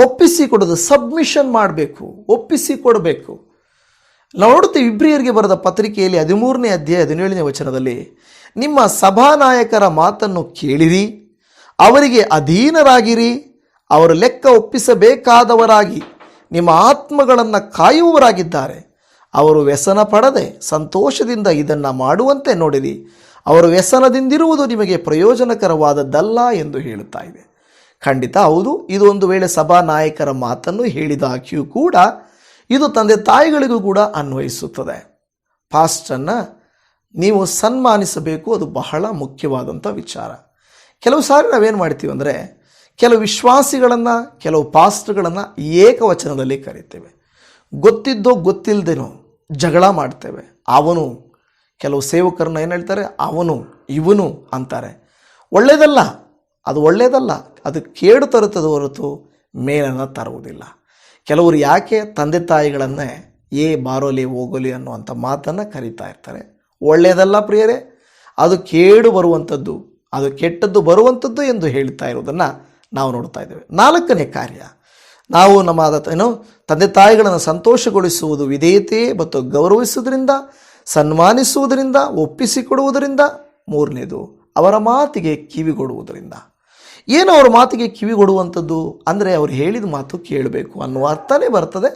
ಒಪ್ಪಿಸಿ ಕೊಡೋದು, ಸಬ್ಮಿಷನ್ ಮಾಡಬೇಕು, ಒಪ್ಪಿಸಿ ಕೊಡಬೇಕು. ನಾವು ನೋಡುತ್ತೇವೆ ಇಬ್ರಿಯರಿಗೆ ಬರೆದ ಪತ್ರಿಕೆಯಲ್ಲಿ ಹದಿಮೂರನೇ ಅಧ್ಯಾಯ ಹದಿನೇಳನೇ ವಚನದಲ್ಲಿ, ನಿಮ್ಮ ಸಭಾನಾಯಕರ ಮಾತನ್ನು ಕೇಳಿರಿ, ಅವರಿಗೆ ಅಧೀನರಾಗಿರಿ, ಅವರು ಲೆಕ್ಕ ಒಪ್ಪಿಸಬೇಕಾದವರಾಗಿ, ನಿಮ್ಮ ಆತ್ಮಗಳನ್ನು ಕಾಯುವವರಾಗಿದ್ದಾರೆ. ಅವರು ವ್ಯಸನ ಪಡದೆ ಸಂತೋಷದಿಂದ ಇದನ್ನು ಮಾಡುವಂತೆ ನೋಡಿರಿ. ಅವರು ವ್ಯಸನದಿಂದಿರುವುದು ನಿಮಗೆ ಪ್ರಯೋಜನಕರವಾದದ್ದಲ್ಲ ಎಂದು ಹೇಳುತ್ತಾ ಇದೆ. ಖಂಡಿತ ಹೌದು, ಇದು ಒಂದು ವೇಳೆ ಸಭಾ ನಾಯಕರ ಮಾತನ್ನು ಹೇಳಿದಾಗ್ಯೂ ಕೂಡ ಇದು ತಂದೆ ತಾಯಿಗಳಿಗೂ ಕೂಡ ಅನ್ವಯಿಸುತ್ತದೆ. ಪಾಸ್ಟನ್ನು ನೀವು ಸನ್ಮಾನಿಸಬೇಕು, ಅದು ಬಹಳ ಮುಖ್ಯವಾದಂಥ ವಿಚಾರ. ಕೆಲವು ಸಾರಿ ನಾವೇನು ಮಾಡ್ತೀವಿ ಅಂದರೆ, ಕೆಲವು ವಿಶ್ವಾಸಿಗಳನ್ನು, ಕೆಲವು ಪಾಸ್ಟ್ಗಳನ್ನು ಏಕವಚನದಲ್ಲಿ ಕರಿತೇವೆ. ಗೊತ್ತಿದ್ದೋ ಗೊತ್ತಿಲ್ಲದೇನೋ ಜಗಳ ಮಾಡ್ತೇವೆ. ಅವನು ಕೆಲವು ಸೇವಕರನ್ನ ಏನು ಹೇಳ್ತಾರೆ? ಅವನು, ಇವನು ಅಂತಾರೆ. ಒಳ್ಳೆಯದಲ್ಲ ಅದು ಒಳ್ಳೆಯದಲ್ಲ ಅದು ಕೇಡು ತರುತ್ತದೆ ಹೊರತು ಮೇಲನ್ನು ತರುವುದಿಲ್ಲ. ಕೆಲವರು ಯಾಕೆ ತಂದೆ ತಾಯಿಗಳನ್ನೇ ಏ ಬಾರೋಲಿ, ಹೋಗೋಲಿ ಅನ್ನುವಂಥ ಮಾತನ್ನು ಕರೀತಾ ಇರ್ತಾರೆ. ಒಳ್ಳೆಯದಲ್ಲ ಪ್ರಿಯರೇ, ಅದು ಕೇಡು ಬರುವಂಥದ್ದು ಅದು ಕೆಟ್ಟದ್ದು ಬರುವಂಥದ್ದು ಎಂದು ಹೇಳ್ತಾ ಇರುವುದನ್ನು ನಾವು ನೋಡ್ತಾ ಇದ್ದೇವೆ. ನಾಲ್ಕನೇ ಕಾರ್ಯ, ನಾವು ನಮ್ಮ ಏನು, ತಂದೆ ತಾಯಿಗಳನ್ನು ಸಂತೋಷಗೊಳಿಸುವುದು ವಿಧೇಯತೆ ಮತ್ತು ಗೌರವಿಸುವುದರಿಂದ ಸನ್ಮಾನಿಸುವುದರಿಂದ, ಒಪ್ಪಿಸಿಕೊಡುವುದರಿಂದ, ಮೂರನೇದು, ಅವರ ಮಾತಿಗೆ ಕಿವಿಗೊಡುವುದರಿಂದ ಏನು ಅವರ ಮಾತಿಗೆ ಕಿವಿಗೊಡುವಂಥದ್ದು ಅಂದರೆ ಅವ್ರು ಹೇಳಿದ ಮಾತು ಕೇಳಬೇಕು ಅನ್ನುವ ಅರ್ಥನೇ ಬರ್ತದೆ.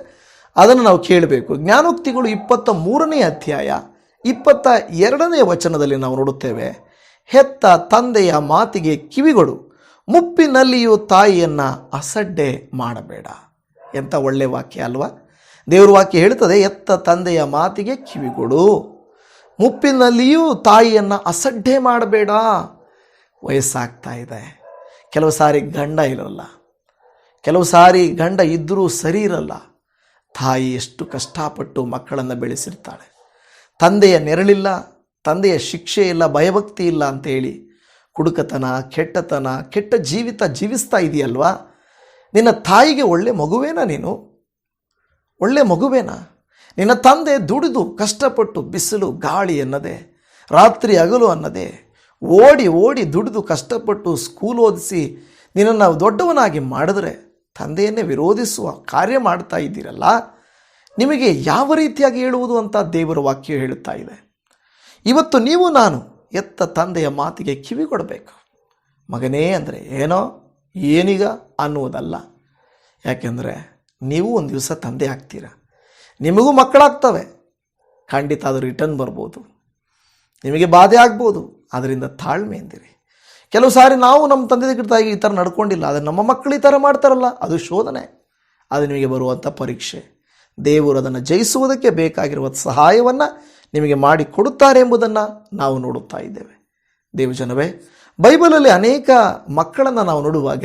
ಅದನ್ನು ನಾವು ಕೇಳಬೇಕು. ಜ್ಞಾನೋಕ್ತಿಗಳು ಇಪ್ಪತ್ತ ಮೂರನೇ ಅಧ್ಯಾಯ, ಇಪ್ಪತ್ತ ಎರಡನೇ ವಚನದಲ್ಲಿ ನಾವು ನೋಡುತ್ತೇವೆ, ಹೆತ್ತ ತಂದೆಯ ಮಾತಿಗೆ ಕಿವಿಗೊಡು ಮುಪ್ಪಿನಲ್ಲಿಯೂ ತಾಯಿಯನ್ನು ಅಸಡ್ಡೆ ಮಾಡಬೇಡ. ಎಂಥ ಒಳ್ಳೆಯ ವಾಕ್ಯ ಅಲ್ವಾ? ದೇವ್ರ ವಾಕ್ಯ ಹೇಳ್ತದೆ, ಎತ್ತ ತಂದೆಯ ಮಾತಿಗೆ ಕಿವಿಗೊಡು ಮುಪ್ಪಿನಲ್ಲಿಯೂ ತಾಯಿಯನ್ನು ಅಸಡ್ಡೆ ಮಾಡಬೇಡ. ವಯಸ್ಸಾಗ್ತಾ ಇದೆ. ಕೆಲವು ಸಾರಿ ಗಂಡ ಇರಲ್ಲ. ಕೆಲವು ಸಾರಿ ಗಂಡ ಇದ್ದರೂ ಸರಿ ಇರಲ್ಲ. ತಾಯಿ ಎಷ್ಟು ಕಷ್ಟಪಟ್ಟು ಮಕ್ಕಳನ್ನು ಬೆಳೆಸಿರ್ತಾಳೆ. ತಂದೆಯ ನೆರಳಿಲ್ಲ, ತಂದೆಯ ಶಿಕ್ಷೆ ಇಲ್ಲ, ಭಯಭಕ್ತಿ ಇಲ್ಲ ಅಂತೇಳಿ ಕುಡುಕತನ, ಕೆಟ್ಟತನ, ಕೆಟ್ಟ ಜೀವಿತ ಜೀವಿಸ್ತಾ ಇದೆಯಲ್ವಾ? ನಿನ್ನ ತಾಯಿಗೆ ಒಳ್ಳೆ ಮಗುವೇನ ನೀನು? ಒಳ್ಳೆ ಮಗುವೇನಾ? ನಿನ್ನ ತಂದೆ ದುಡಿದು ಕಷ್ಟಪಟ್ಟು ಬಿಸಿಲು, ಗಾಳಿ ಅನ್ನದೆ ರಾತ್ರಿ ಹಗಲು ಅನ್ನದೆ, ಓಡಿ ಓಡಿ ದುಡಿದು ಕಷ್ಟಪಟ್ಟು ಸ್ಕೂಲ್ ಓದಿಸಿ ನಿನ್ನನ್ನು ದೊಡ್ಡವನಾಗಿ ಮಾಡಿದ್ರೆ ತಂದೆಯನ್ನೇ ವಿರೋಧಿಸುವ ಕಾರ್ಯ ಮಾಡ್ತಾ ಇದ್ದೀರಲ್ಲ? ನಿಮಗೆ ಯಾವ ರೀತಿಯಾಗಿ ಹೇಳುವುದು ಅಂತ ದೇವರ ವಾಕ್ಯ ಹೇಳುತ್ತಾ ಇದೆ. ಇವತ್ತು ನೀವು ನಾನು ಎತ್ತ ತಂದೆಯ ಮಾತಿಗೆ ಕಿವಿ ಕೊಡಬೇಕು. ಮಗನೇ ಅಂದರೆ ಏನೋ, ಏನೀಗ ಅನ್ನುವುದಲ್ಲ. ಯಾಕೆಂದರೆ ನೀವು ಒಂದು ದಿವಸ ತಂದೆ ಆಗ್ತೀರ? ನಿಮಗೂ ಮಕ್ಕಳಾಗ್ತವೆ. ಖಂಡಿತ ಅದು ರಿಟರ್ನ್ ಬರ್ಬೋದು. ನಿಮಗೆ ಬಾಧೆ ಆಗ್ಬೋದು. ಅದರಿಂದ ತಾಳ್ಮೆ ಎಂದಿರಿ. ಕೆಲವು ಸಾರಿ ನಾವು ನಮ್ಮ ತಂದೆ ತಾಯಿಗೆ ಈ ಥರ ನಡ್ಕೊಂಡಿಲ್ಲ. ಆದರೆ ನಮ್ಮ ಮಕ್ಕಳು ಈ ಥರ ಮಾಡ್ತಾರಲ್ಲ, ಅದು ಶೋಧನೆ. ಅದು ನಿಮಗೆ ಬರುವಂಥ ಪರೀಕ್ಷೆ. ದೇವರು ಅದನ್ನು ಜಯಿಸುವುದಕ್ಕೆ ಬೇಕಾಗಿರುವ ಸಹಾಯವನ್ನು ನಿಮಗೆ ಮಾಡಿ ಕೊಡುತ್ತಾರೆ ಎಂಬುದನ್ನು ನಾವು ನೋಡುತ್ತಾ ಇದ್ದೇವೆ. ದೇವಜನವೇ ಬೈಬಲಲ್ಲಿ ಅನೇಕ ಮಕ್ಕಳನ್ನು ನಾವು ನೋಡುವಾಗ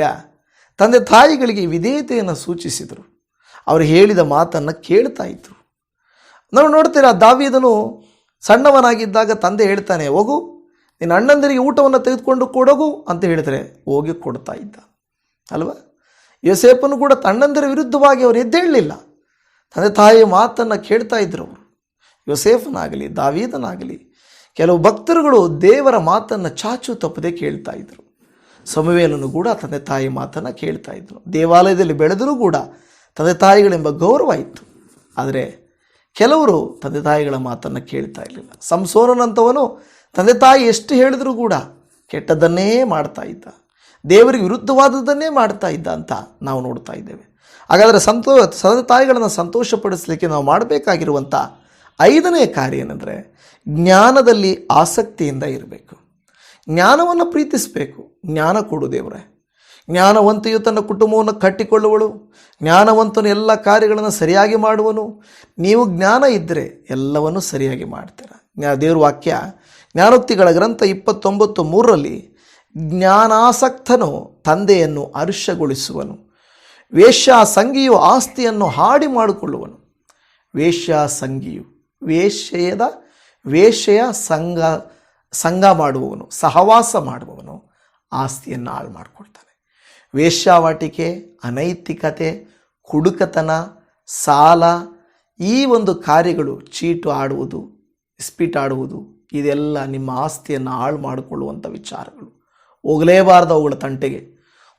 ತಂದೆ ತಾಯಿಗಳಿಗೆ ವಿಧೇಯತೆಯನ್ನು ಸೂಚಿಸಿದರು. ಅವರು ಹೇಳಿದ ಮಾತನ್ನು ಕೇಳ್ತಾ ಇದ್ರು. ನಾವು ನೋಡ್ತೀರಾ, ದಾವಿದನು ಸಣ್ಣವನಾಗಿದ್ದಾಗ ತಂದೆ ಹೇಳ್ತಾನೆ, ಹೋಗು, ನಿನ್ನ ಅಣ್ಣಂದಿರಿಗೆ ಊಟವನ್ನು ತೆಗೆದುಕೊಂಡು ಕೊಡೋಗು ಅಂತ ಹೇಳಿದರೆ ಹೋಗಿ ಕೊಡ್ತಾ ಇದ್ದ. ಅಲ್ವಾ? ಯೋಸೇಪನು ಕೂಡ ತಣ್ಣಂದಿರ ವಿರುದ್ಧವಾಗಿ ಅವರು ಎದ್ದೇಳಲಿಲ್ಲ. ತಂದೆ ತಾಯಿ ಮಾತನ್ನು ಕೇಳ್ತಾ ಇದ್ರು ಅವರು. ಯೋಸೇಫನಾಗಲಿ, ದಾವೀದನಾಗಲಿ, ಕೆಲವು ಭಕ್ತರುಗಳು ದೇವರ ಮಾತನ್ನು ಚಾಚು ತಪ್ಪದೆ ಕೇಳ್ತಾ ಇದ್ರು. ಸಮುವೇಲನು ಕೂಡ ತಂದೆ ತಾಯಿ ಮಾತನ್ನು ಕೇಳ್ತಾ ಇದ್ರು. ದೇವಾಲಯದಲ್ಲಿ ಬೆಳೆದರೂ ಕೂಡ ತಂದೆ ತಾಯಿಗಳೆಂಬ ಗೌರವ ಇತ್ತು ಆದರೆ ಕೆಲವರು ತಂದೆ ತಾಯಿಗಳ ಮಾತನ್ನು ಕೇಳ್ತಾ ಇರಲಿಲ್ಲ. ಸಂಸೋರನಂಥವನು ತಂದೆ ತಾಯಿ ಎಷ್ಟು ಹೇಳಿದರೂ ಕೂಡ ಕೆಟ್ಟದ್ದನ್ನೇ ಮಾಡ್ತಾ ಇದ್ದ. ದೇವರಿಗೆ ವಿರುದ್ಧವಾದದ್ದನ್ನೇ ಮಾಡ್ತಾ ಇದ್ದ ಅಂತ ನಾವು ನೋಡ್ತಾ ಇದ್ದೇವೆ. ಹಾಗಾದರೆ ಸಂತೋ ತಂದೆ ತಾಯಿಗಳನ್ನು ಸಂತೋಷಪಡಿಸಲಿಕ್ಕೆ ನಾವು ಮಾಡಬೇಕಾಗಿರುವಂಥ ಐದನೇ ಕಾರ್ಯ ಏನಂದರೆ ಜ್ಞಾನದಲ್ಲಿ ಆಸಕ್ತಿಯಿಂದ ಇರಬೇಕು. ಜ್ಞಾನವನ್ನು ಪ್ರೀತಿಸಬೇಕು. ಜ್ಞಾನ ಕೊಡು ದೇವರೇ. ಜ್ಞಾನವಂತೆಯು ತನ್ನ ಕುಟುಂಬವನ್ನು ಕಟ್ಟಿಕೊಳ್ಳುವಳು. ಜ್ಞಾನವಂತನು ಎಲ್ಲ ಕಾರ್ಯಗಳನ್ನು ಸರಿಯಾಗಿ ಮಾಡುವನು. ನೀವು ಜ್ಞಾನ ಇದ್ದರೆ ಎಲ್ಲವನ್ನು ಸರಿಯಾಗಿ ಮಾಡ್ತೀರ. ಜ್ಞಾ ದೇವ್ರ ವಾಕ್ಯ ಜ್ಞಾನೋಕ್ತಿಗಳ ಗ್ರಂಥ ಇಪ್ಪತ್ತೊಂಬತ್ತು ಮೂರರಲ್ಲಿ ಜ್ಞಾನಾಸಕ್ತನು ತಂದೆಯನ್ನು ಅರುಷ್ಯಗೊಳಿಸುವನು ವೇಶ್ಯ ಸಂಗಿಯು ಆಸ್ತಿಯನ್ನು ಹಾಡಿ ಮಾಡಿಕೊಳ್ಳುವನು. ವೇಶ್ಯಾ ಸಂಗಿಯು ವೇಶ್ಯದ ವೇಶ್ಯೆಯ ಸಂಘ ಸಂಘ ಮಾಡುವವನು, ಸಹವಾಸ ಮಾಡುವವನು, ಆಸ್ತಿಯನ್ನು ಹಾಳು ಮಾಡಿಕೊಳ್ತಾನೆ. ವೇಶ್ಯಾವಾಟಿಕೆ, ಅನೈತಿಕತೆ, ಕುಡುಕತನ, ಸಾಲ, ಈ ಒಂದು ಕಾರ್ಯಗಳು ಚೀಟು ಆಡುವುದು, ಇಸ್ಪೀಟ್ ಆಡುವುದು, ಇದೆಲ್ಲ ನಿಮ್ಮ ಆಸ್ತಿಯನ್ನು ಹಾಳು ಮಾಡಿಕೊಳ್ಳುವಂಥ ವಿಚಾರಗಳು. ಹೋಗಲೇಬಾರ್ದು ಅವುಗಳ ತಂಟೆಗೆ.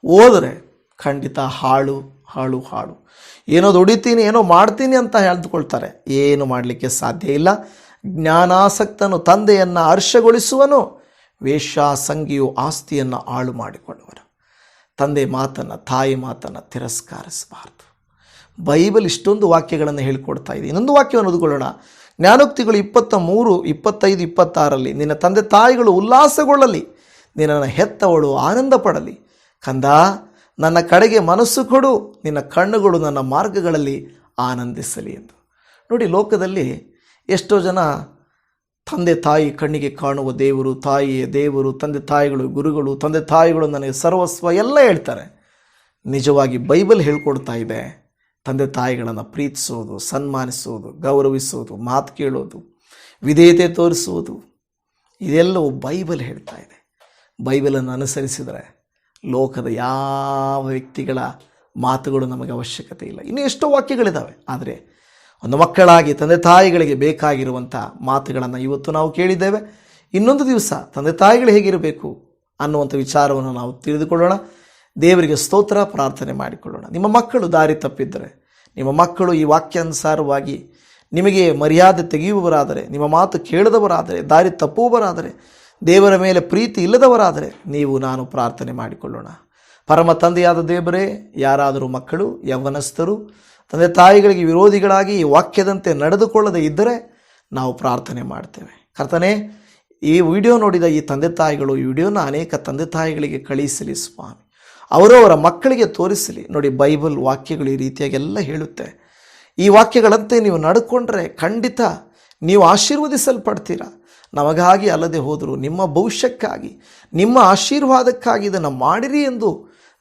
ಹೋದರೆ ಖಂಡಿತ ಹಾಳು ಹಾಳು ಹಾಳು. ಏನೋ ದುಡಿತೀನಿ, ಏನೋ ಮಾಡ್ತೀನಿ ಅಂತ ಹೇಳ್ದುಕೊಳ್ತಾರೆ. ಏನು ಮಾಡಲಿಕ್ಕೆ ಸಾಧ್ಯ ಇಲ್ಲ. ಜ್ಞಾನಾಸಕ್ತನು ತಂದೆಯನ್ನು ಹರ್ಷಗೊಳಿಸುವನು. ವೇಶ್ಯ ಸಂಗಿಯು ಆಸ್ತಿಯನ್ನು ಹಾಳು ಮಾಡಿಕೊಳ್ಳುವನು. ತಂದೆ ಮಾತನ್ನು, ತಾಯಿ ಮಾತನ್ನು ತಿರಸ್ಕರಿಸಬಾರ್ದು. ಬೈಬಲ್ ಇಷ್ಟೊಂದು ವಾಕ್ಯಗಳನ್ನು ಹೇಳಿಕೊಡ್ತಾ ಇದೆ. ಇನ್ನೊಂದು ವಾಕ್ಯವನ್ನು ಓದಿಕೊಳ್ಳೋಣ. ಜ್ಞಾನೋಕ್ತಿಗಳು ಇಪ್ಪತ್ತ ಮೂರು ಇಪ್ಪತ್ತೈದು, ಇಪ್ಪತ್ತಾರಲ್ಲಿ, ನಿನ್ನ ತಂದೆ ತಾಯಿಗಳು ಉಲ್ಲಾಸಗೊಳ್ಳಲಿ, ನಿನ್ನನ್ನು ಹೆತ್ತವಳು ಆನಂದ ಪಡಲಿ ಕಂದ, ನನ್ನ ಕಡೆಗೆ ಮನಸ್ಸು ಕೊಡು, ನಿನ್ನ ಕಣ್ಣುಗಳು ನನ್ನ ಮಾರ್ಗಗಳಲ್ಲಿ ಆನಂದಿಸಲಿ ಎಂದು. ನೋಡಿ, ಲೋಕದಲ್ಲಿ ಎಷ್ಟೋ ಜನ ತಂದೆ ತಾಯಿ ಕಣ್ಣಿಗೆ ಕಾಣುವ ದೇವರು, ತಾಯಿಯೇ ದೇವರು, ತಂದೆ ತಾಯಿಗಳು, ಗುರುಗಳು, ತಂದೆ ತಾಯಿಗಳು ನನಗೆ ಸರ್ವಸ್ವ ಎಲ್ಲ ಹೇಳ್ತಾರೆ. ನಿಜವಾಗಿ ಬೈಬಲ್ ಹೇಳ್ಕೊಡ್ತಾ ಇದೆ. ತಂದೆ ತಾಯಿಗಳನ್ನು ಪ್ರೀತಿಸೋದು, ಸನ್ಮಾನಿಸೋದು, ಗೌರವಿಸೋದು, ಮಾತು ಕೇಳೋದು, ವಿಧೇಯತೆ ತೋರಿಸುವುದು ಇದೆಲ್ಲವೂ ಬೈಬಲ್ ಹೇಳ್ತಾ ಇದೆ. ಬೈಬಲನ್ನು ಅನುಸರಿಸಿದರೆ ಲೋಕದ ಯಾವ ವ್ಯಕ್ತಿಗಳ ಮಾತುಗಳು ನಮಗೆ ಅವಶ್ಯಕತೆ ಇಲ್ಲ. ಇನ್ನೂ ಎಷ್ಟೋ ವಾಕ್ಯಗಳಿದ್ದಾವೆ. ಆದರೆ ಒಂದು ಮಕ್ಕಳಾಗಿ, ತಂದೆ ತಾಯಿಗಳಿಗೆ ಬೇಕಾಗಿರುವಂಥ ಮಾತುಗಳನ್ನು ಇವತ್ತು ನಾವು ಕೇಳಿದ್ದೇವೆ. ಇನ್ನೊಂದು ದಿವಸ ತಂದೆ ತಾಯಿಗಳು ಹೇಗಿರಬೇಕು ಅನ್ನುವಂಥ ವಿಚಾರವನ್ನು ನಾವು ತಿಳಿದುಕೊಳ್ಳೋಣ. ದೇವರಿಗೆ ಸ್ತೋತ್ರ, ಪ್ರಾರ್ಥನೆ ಮಾಡಿಕೊಳ್ಳೋಣ. ನಿಮ್ಮ ಮಕ್ಕಳು ದಾರಿ ತಪ್ಪಿದ್ದರೆ, ನಿಮ್ಮ ಮಕ್ಕಳು ಈ ವಾಕ್ಯಾನುಸಾರವಾಗಿ ನಿಮಗೆ ಮರ್ಯಾದೆ ತೆಗೆಯುವವರಾದರೆ, ನಿಮ್ಮ ಮಾತು ಕೇಳದವರಾದರೆ, ದಾರಿ ತಪ್ಪುವವರಾದರೆ, ದೇವರ ಮೇಲೆ ಪ್ರೀತಿ ಇಲ್ಲದವರಾದರೆ ನೀವು ನಾನು ಪ್ರಾರ್ಥನೆ ಮಾಡಿಕೊಳ್ಳೋಣ. ಪರಮ ತಂದೆಯಾದ ದೇವರೇ, ಯಾರಾದರೂ ಮಕ್ಕಳು, ಯೌವನಸ್ಥರು ತಂದೆ ತಾಯಿಗಳಿಗೆ ವಿರೋಧಿಗಳಾಗಿ ಈ ವಾಕ್ಯದಂತೆ ನಡೆದುಕೊಳ್ಳದೆ ಇದ್ದರೆ ನಾವು ಪ್ರಾರ್ಥನೆ ಮಾಡ್ತೇವೆ. ಕರ್ತನೆ, ಈ ವಿಡಿಯೋ ನೋಡಿದ ಈ ತಂದೆ ತಾಯಿಗಳು ಈ ವಿಡಿಯೋನ ಅನೇಕ ತಂದೆ ತಾಯಿಗಳಿಗೆ ಕಳಿಸಲಿ ಸ್ವಾಮಿ. ಅವರವರ ಅವರ ಮಕ್ಕಳಿಗೆ ತೋರಿಸಲಿ. ನೋಡಿ, ಬೈಬಲ್ ವಾಕ್ಯಗಳು ಈ ರೀತಿಯಾಗೆಲ್ಲ ಹೇಳುತ್ತೆ. ಈ ವಾಕ್ಯಗಳಂತೆ ನೀವು ನಡ್ಕೊಂಡ್ರೆ ಖಂಡಿತ ನೀವು ಆಶೀರ್ವದಿಸಲ್ಪಡ್ತೀರಾ? ನಮಗಾಗಿ ಅಲ್ಲದೆ ಹೋದರೂ ನಿಮ್ಮ ಭವಿಷ್ಯಕ್ಕಾಗಿ, ನಿಮ್ಮ ಆಶೀರ್ವಾದಕ್ಕಾಗಿ ಇದನ್ನು ಮಾಡಿರಿ ಎಂದು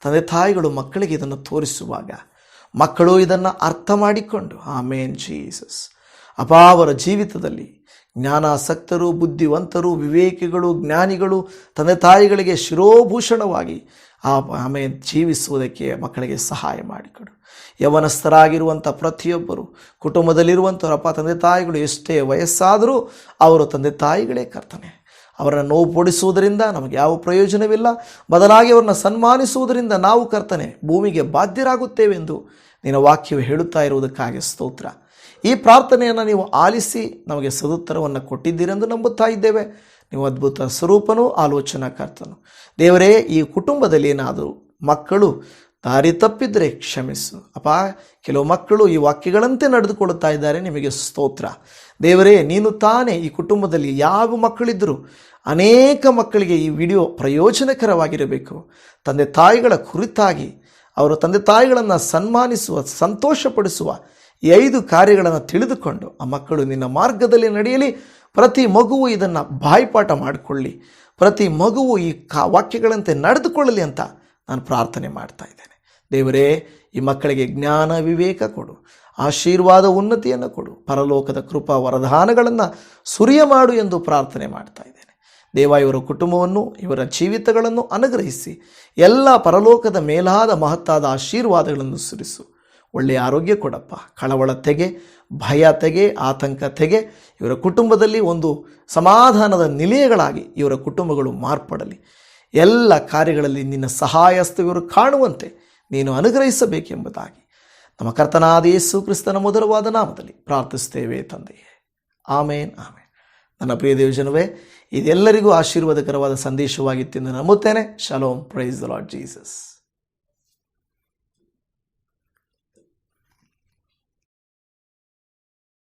ತಂದೆ ತಾಯಿಗಳು ಮಕ್ಕಳಿಗೆ ಇದನ್ನು ತೋರಿಸುವಾಗ ಮಕ್ಕಳು ಇದನ್ನು ಅರ್ಥ ಮಾಡಿಕೊಂಡು, ಆಮೇನ್ ಜೀಸಸ್. ಅಪಾವರ ಜೀವಿತದಲ್ಲಿ ಜ್ಞಾನಾಸಕ್ತರು, ಬುದ್ಧಿವಂತರು, ವಿವೇಕಿಗಳು, ಜ್ಞಾನಿಗಳು, ತಂದೆ ತಾಯಿಗಳಿಗೆ ಶಿರೋಭೂಷಣವಾಗಿ ಆ ಆಮೇಲೆ ಜೀವಿಸುವುದಕ್ಕೆ ಮಕ್ಕಳಿಗೆ ಸಹಾಯ ಮಾಡಿಕೊಡು. ಯವನಸ್ಥರಾಗಿರುವಂಥ ಪ್ರತಿಯೊಬ್ಬರು ಕುಟುಂಬದಲ್ಲಿರುವಂಥವರಪ್ಪ ತಂದೆ ತಾಯಿಗಳು ಎಷ್ಟೇ ವಯಸ್ಸಾದರೂ ಅವರು ತಂದೆ ತಾಯಿಗಳೇ ಕರ್ತನೆ. ಅವರನ್ನು ನೋವು ಪಡಿಸುವುದರಿಂದ ನಮಗೆ ಯಾವ ಪ್ರಯೋಜನವಿಲ್ಲ. ಬದಲಾಗಿ ಅವರನ್ನು ಸನ್ಮಾನಿಸುವುದರಿಂದ ನಾವು ಕರ್ತನೆ ಭೂಮಿಗೆ ಬಾಧ್ಯರಾಗುತ್ತೇವೆಂದು ನಿನ್ನ ವಾಕ್ಯವು ಹೇಳುತ್ತಾ ಇರುವುದಕ್ಕಾಗಿ ಸ್ತೋತ್ರ. ಈ ಪ್ರಾರ್ಥನೆಯನ್ನು ನೀವು ಆಲಿಸಿ ನಮಗೆ ಸದುತ್ತರವನ್ನು ಕೊಟ್ಟಿದ್ದೀರೆಂದು ನಂಬುತ್ತಾ ಇದ್ದೇವೆ. ನೀವು ಅದ್ಭುತ ಸ್ವರೂಪನೂ ಆಲೋಚನಾಕರ್ತನು. ದೇವರೇ, ಈ ಕುಟುಂಬದಲ್ಲಿ ಏನಾದರೂ ಮಕ್ಕಳು ದಾರಿ ತಪ್ಪಿದ್ರೆ ಕ್ಷಮಿಸು. ಅಪ್ಪ ಕೆಲವು ಮಕ್ಕಳು ಈ ವಾಕ್ಯಗಳಂತೆ ನಡೆದುಕೊಳ್ಳುತ್ತಾ ಇದ್ದಾರೆ. ನಿಮಗೆ ಸ್ತೋತ್ರ. ದೇವರೇ, ನೀನು ತಾನೇ ಈ ಕುಟುಂಬದಲ್ಲಿ ಯಾವ ಮಕ್ಕಳಿದ್ದರೂ ಅನೇಕ ಮಕ್ಕಳಿಗೆ ಈ ವಿಡಿಯೋ ಪ್ರಯೋಜನಕರವಾಗಿರಬೇಕು. ತಂದೆ ತಾಯಿಗಳ ಕುರಿತಾಗಿ, ಅವರು ತಂದೆ ತಾಯಿಗಳನ್ನು ಸನ್ಮಾನಿಸುವ, ಸಂತೋಷಪಡಿಸುವ ಈ ಐದು ಕಾರ್ಯಗಳನ್ನು ತಿಳಿದುಕೊಂಡು, ಆ ಮಕ್ಕಳು ನಿನ್ನ ಮಾರ್ಗದಲ್ಲಿ ನಡೆಯಲಿ. ಪ್ರತಿ ಮಗುವು ಇದನ್ನು ಬಾಯ್ಪಾಠ ಮಾಡಿಕೊಳ್ಳಿ. ಪ್ರತಿ ಮಗುವು ಈ ಕಾ, ವಾಕ್ಯಗಳಂತೆ ನಡೆದುಕೊಳ್ಳಲಿ ಅಂತ ನಾನು ಪ್ರಾರ್ಥನೆ ಮಾಡ್ತಾ ಇದ್ದೇನೆ. ದೇವರೇ, ಈ ಮಕ್ಕಳಿಗೆ ಜ್ಞಾನ, ವಿವೇಕ ಕೊಡು. ಆಶೀರ್ವಾದ, ಉನ್ನತಿಯನ್ನು ಕೊಡು. ಪರಲೋಕದ ಕೃಪಾ, ವರದಾನಗಳನ್ನು ಸುರಿಯ ಮಾಡು ಎಂದು ಪ್ರಾರ್ಥನೆ ಮಾಡ್ತಾ ಇದ್ದೇನೆ. ದೇವ, ಇವರ ಕುಟುಂಬವನ್ನು, ಇವರ ಜೀವಿತಗಳನ್ನು ಅನುಗ್ರಹಿಸಿ, ಎಲ್ಲ ಪರಲೋಕದ ಮೇಲಾದ ಮಹತ್ತಾದ ಆಶೀರ್ವಾದಗಳನ್ನು ಸುರಿಸು. ಒಳ್ಳೆಯ ಆರೋಗ್ಯ ಕೊಡಪ್ಪ. ಕಳವಳ ತೆಗೆ, ಭಯ ತೆಗೆ, ಆತಂಕ ತೆಗೆ. ಇವರ ಕುಟುಂಬದಲ್ಲಿ ಒಂದು ಸಮಾಧಾನದ ನಿಲಯಗಳಾಗಿ ಇವರ ಕುಟುಂಬಗಳು ಮಾರ್ಪಡಲಿ. ಎಲ್ಲ ಕಾರ್ಯಗಳಲ್ಲಿ ನಿನ್ನ ಸಹಾಯಸ್ತ ಇವರು ಕಾಣುವಂತೆ ನೀನು ಅನುಗ್ರಹಿಸಬೇಕೆಂಬುದಾಗಿ. ನಮ್ಮ ಕರ್ತನಾದ ಯೇಸು ಕ್ರಿಸ್ತನ ನಾಮದಲ್ಲಿ ಪ್ರಾರ್ಥಿಸ್ತೇವೆ ತಂದೆಯೇ. ಆಮೇನ್ ಆಮೇನ್. ನನ್ನ ಪ್ರಿಯ ದೇವಜನವೇ, ಇದೆಲ್ಲರಿಗೂ ಆಶೀರ್ವಾದಕರವಾದ ಸಂದೇಶವಾಗಿತ್ತೆಂದು ನಂಬುತ್ತೇನೆ. Shalom, praise the Lord Jesus.